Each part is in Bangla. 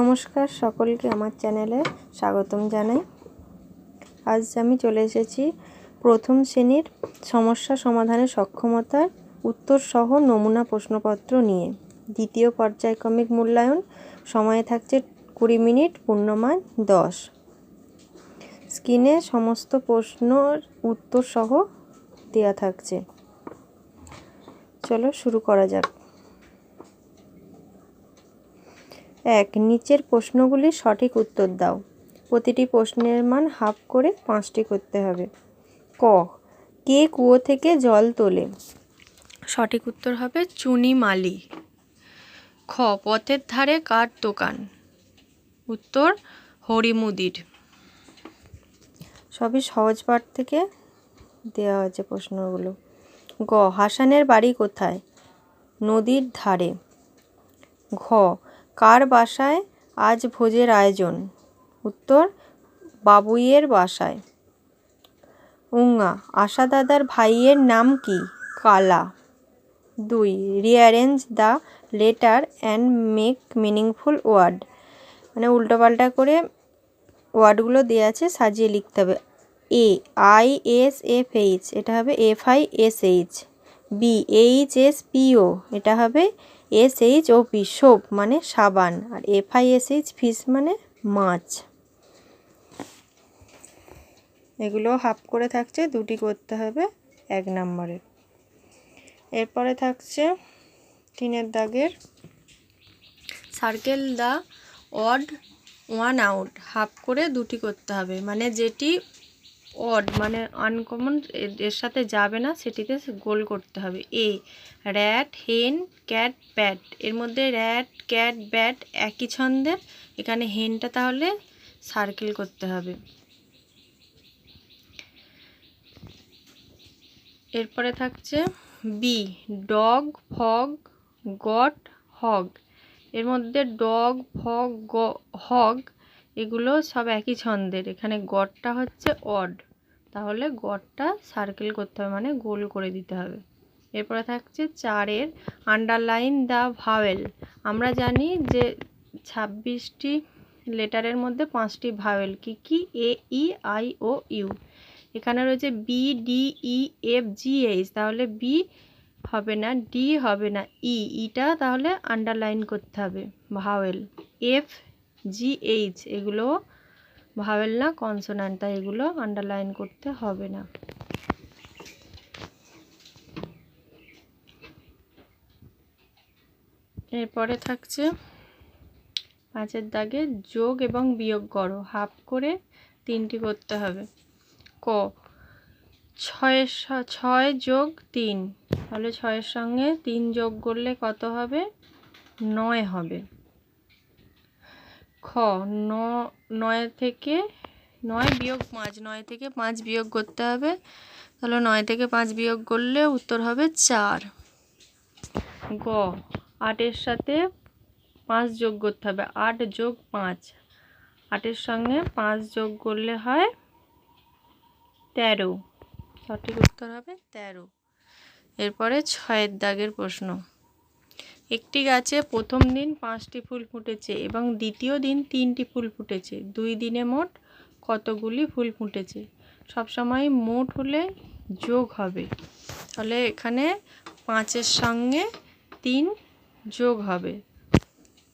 নমস্কার সকলকে আমার চ্যানেলে স্বাগতম জানাই। আজ আমি চলে এসেছি প্রথম শ্রেণির সমস্যা সমাধানের সক্ষমতার উত্তর সহ নমুনা প্রশ্নপত্র নিয়ে। দ্বিতীয় পর্যায়ক্রমিক মূল্যায়ন, সময়ে থাকছে কুড়ি মিনিট, পূর্ণমান দশ। স্ক্রিনে সমস্ত প্রশ্নর উত্তর সহ দেওয়া থাকছে। চলো শুরু করা যাক। এক নিচের প্রশ্নগুলির সঠিক উত্তর দাও। প্রতিটি প্রশ্নের মান হাফ করে পাঁচটি করতে হবে। ক কে কুয়ো থেকে জল তোলে? সঠিক উত্তর হবে চুনি মালি। খ পথের ধারে কার দোকান? উত্তর হরিমুদির। সবই সহজ পাঠ থেকে দেওয়া হয়েছে প্রশ্নগুলো। গ হাসানের বাড়ি কোথায়? নদীর ধারে। ঘ কার বাসায়? আজ ভোজের আয়োজন। উত্তর, বাবুইয়ের বাসায়। উঙ্গা আশা দাদার ভাইয়ের নাম কি? কালা। দুই rearrange the letter and make meaningful word মানে উল্টোপাল্টা করে ওয়ার্ডগুলো দেওয়া আছে, সাজিয়ে লিখতে হবে। A, I, S, F, H, এটা হবে F, I, S, H. B, H, S P O এটা হবে S H O P soap মানে সাবান আর F I S H fish মানে মাছ। এগুলো হাফ করে থাকছে, দুটি করতে হবে এক নম্বরের এরপরে থাকছে তিনের দাগের circle the odd one out half করে দুটি করতে হবে। মানে যেটি অড মানে আনকমন এর সাথে যাবে না, সেটিতে গোল করতে হবে। A rat hen cat bat এর মধ্যে র্যাট ক্যাট ব্যাট একই ছন্দের, এখানে হেনটা তাহলে সার্কেল করতে হবে। এরপরে থাকছে B dog fog got hog এর মধ্যে ডগ ফগ হগ এগুলো সব একই ছন্দের। এখানে গড়টা হচ্ছে অড তাহলে গড়টা সার্কেল করতে হবে মানে গোল করে দিতে হবে। এরপরে থাকছে চারের আন্ডারলাইন দ্য ভাওয়েল আমরা জানি যে ছাব্বিশটি লেটারের মধ্যে পাঁচটি ভাওয়েল কি কি? এ ই আই ও ইউ এখানে রয়েছে B D E F G H তাহলে বি হবে না ডি হবে না ই ইটা তাহলে আন্ডারলাইন করতে হবে ভাওয়েল এফ জি এইচ এগুলো ভাওয়েল না কনসোনান্ট তাই এগুলো আন্ডারলাইন করতে হবে না। এরপরে থাকছে পাঁচের দাগে যোগ এবং বিয়োগ করো হাফ করে তিনটি করতে হবে। ক ছয়ের ছয় যোগ তিন, তাহলে ছয়ের সঙ্গে তিন যোগ করলে কত হবে? নয় হবে। খ নয় থেকে, নয় বিয়োগ পাঁচ, নয় থেকে পাঁচ বিয়োগ করতে হবে। তাহলে নয় থেকে পাঁচ বিয়োগ করলে উত্তর হবে চার। গ, আটের সাথে পাঁচ যোগ করতে হবে, আট যোগ পাঁচ। আটের সঙ্গে পাঁচ যোগ করলে হয় তেরো। সঠিক উত্তর হবে তেরো। এরপরে ছয়ের দাগের প্রশ্ন। একটি গাছে প্রথম দিন পাঁচটি ফুল ফুটেছে এবং দ্বিতীয় দিন তিনটি ফুল ফুটেছে। দুই দিনে মোট কতগুলি ফুল ফুটেছে? সবসময় মোট হলে যোগ হবে। তাহলে এখানে পাঁচের সঙ্গে তিন যোগ হবে।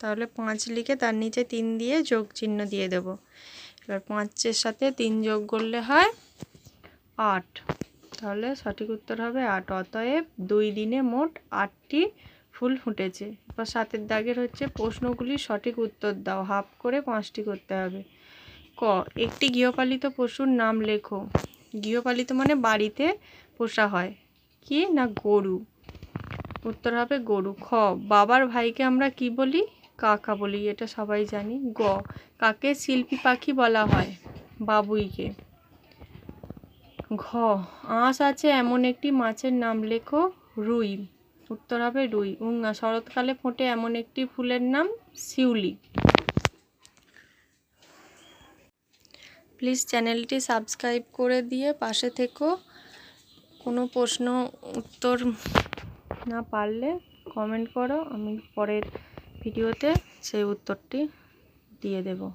তাহলে পাঁচ লিখে তার নিচে তিন দিয়ে যোগ চিহ্ন দিয়ে দেব। এবার পাঁচের সাথে তিন যোগ করলে হয় আট। তাহলে সঠিক উত্তর হবে আট। অতএব দুই দিনে মোট আটটি ফুল ফুটেছে। এবার সাতের দাগের হচ্ছে প্রশ্নগুলির সঠিক উত্তর দাও। হাফ করে পাঁচটি করতে হবে। ক, একটি গৃহপালিত পশুর নাম লেখো। গৃহপালিত মানে বাড়িতে পোষা হয়। কি না গরু? উত্তর হবে গরু। খ, বাবার ভাইকে আমরা কি বলি? কাকা বলি, এটা সবাই জানি। গ, কাকে শিল্পী পাখি বলা হয়? বাবুইকে। ঘ, আঁশ আছে এমন একটি মাছের নাম লেখো, রুই। উত্তর হবে রুই। উঙ্গা শরৎকালে ফোটে এমন একটি ফুলের নাম শিউলি। প্লিজ চ্যানেলটি সাবস্ক্রাইব করে দিয়ে পাশে থেকো। কোনো প্রশ্ন, উত্তর না পারলে কমেন্ট করো। আমি পরের ভিডিওতে সেই উত্তরটি দিয়ে দেবো।